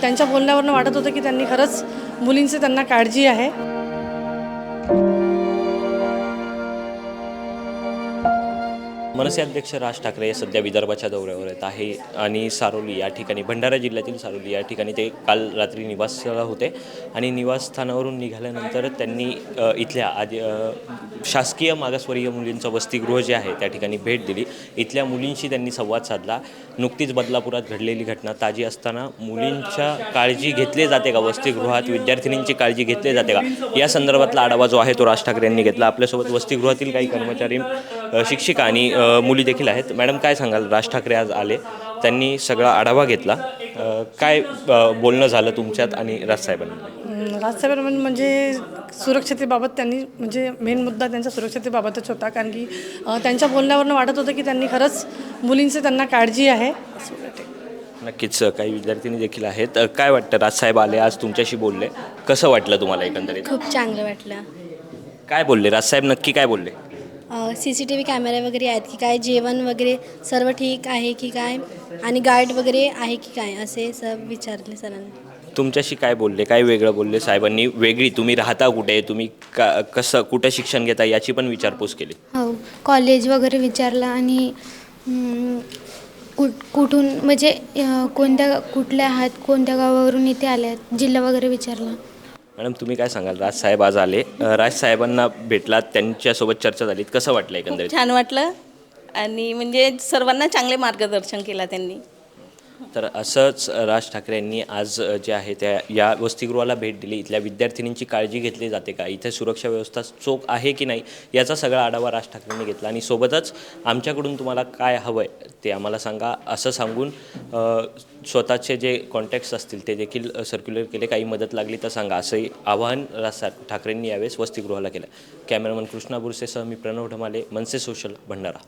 त्यांच्या बोलण्यावरनं वाटत होतं की त्यांनी खरंच मुलींची त्यांना काळजी आहे. मनसे अध्यक्ष राज ठाकरे हे सध्या विदर्भाच्या दौऱ्यावर आहेत. आहे आणि सारोली या ठिकाणी भंडारा जिल्ह्यातील सारोली या ठिकाणी ते काल रात्री निवासाला होते. आणि निवासस्थानावरून निघाल्यानंतर त्यांनी इथल्या आधी शासकीय मागासवर्गीय मुलींचं वसतिगृह जे आहे त्या ठिकाणी भेट दिली. इथल्या मुलींशी त्यांनी संवाद साधला. नुकतीच बदलापुरात घडलेली घटना ताजी असताना मुलींच्या काळजी घेतली जाते का? वसतिगृहात विद्यार्थिनींची काळजी घेतली जाते का? या संदर्भातला आढावा जो आहे तो राज ठाकरे यांनी घेतला. आपल्यासोबत वसतिगृहातील काही कर्मचारी शिक्षिका आणि मुली देखील आहेत. मॅडम काय सांगाल? राज ठाकरे आज आले. त्यांनी सगळा आढावा घेतला. काय बोलणं झालं तुमच्यात आणि राजसाहेबांनी राजसाहेबांनी म्हणजे सुरक्षतेबाबत त्यांनी म्हणजे मेन मुद्दा त्यांच्या सुरक्षतेबाबतच होता. कारण की त्यांच्या बोलण्यावरनं वाटत होतं की त्यांनी खरंच मुलींची त्यांना काळजी आहे. असं वाटते. नक्कीच काही विद्यार्थिनी देखील आहेत. काय वाटतं? राजसाहेब आले आज तुमच्याशी बोलले. कसं वाटलं तुम्हाला एकंदरीत? खूप चांगलं वाटलं. काय बोलले? राजसाहेब नक्की काय बोलले? सी सी टी व्ही कॅमेरे वगैरे आहेत की काय? जेवण वगैरे सर्व ठीक आहे की काय? आणि गाईड वगैरे आहे की काय? असे सब विचारले सरांनी. तुमच्याशी काय बोलले? काय वेगळं बोलले साहेबांनी? वेगळी तुम्ही राहता कुठे? तुम्ही का कसं कुठं शिक्षण घेता? याची पण विचारपूस केली. हो कॉलेज वगैरे विचारलं आणि हम्म, कुठ कुठून म्हणजे अं, कोणत्या कुठल्या आहात? कोणत्या गावावरून इथे आले आहेत जिल्हा वगैरे विचारला. मॅडम तुम्ही काय सांगाल? राजसाहेब आज आले. राजसाहेबांना भेटलात त्यांच्यासोबत चर्चा झाली. कसं वाटलं एकंदरीत? छान वाटलं. आणि म्हणजे सर्वांना चांगले मार्गदर्शन केला त्यांनी. तर असंच राज ठाकरे यांनी आज जे आहे त्या या वसतिगृहाला भेट दिली. इथल्या विद्यार्थिनींची काळजी घेतली जाते का? इथे सुरक्षा व्यवस्था चोख आहे की नाही? याचा सगळा आढावा राज ठाकरेंनी घेतला. आणि सोबतच आमच्याकडून तुम्हाला काय हवं आहे ते आम्हाला सांगा असं सांगून स्वतःचे जे कॉन्टॅक्ट्स असतील ते देखील सर्क्युलर केले. काही मदत लागली तर सांगा असंही आवाहन राज ठाकरेंनी यावेळेस वसतिगृहाला केलं. कॅमेरामन कृष्णा बुरसेसह मी प्रणव ढमाले मनसे सोशल भंडारा.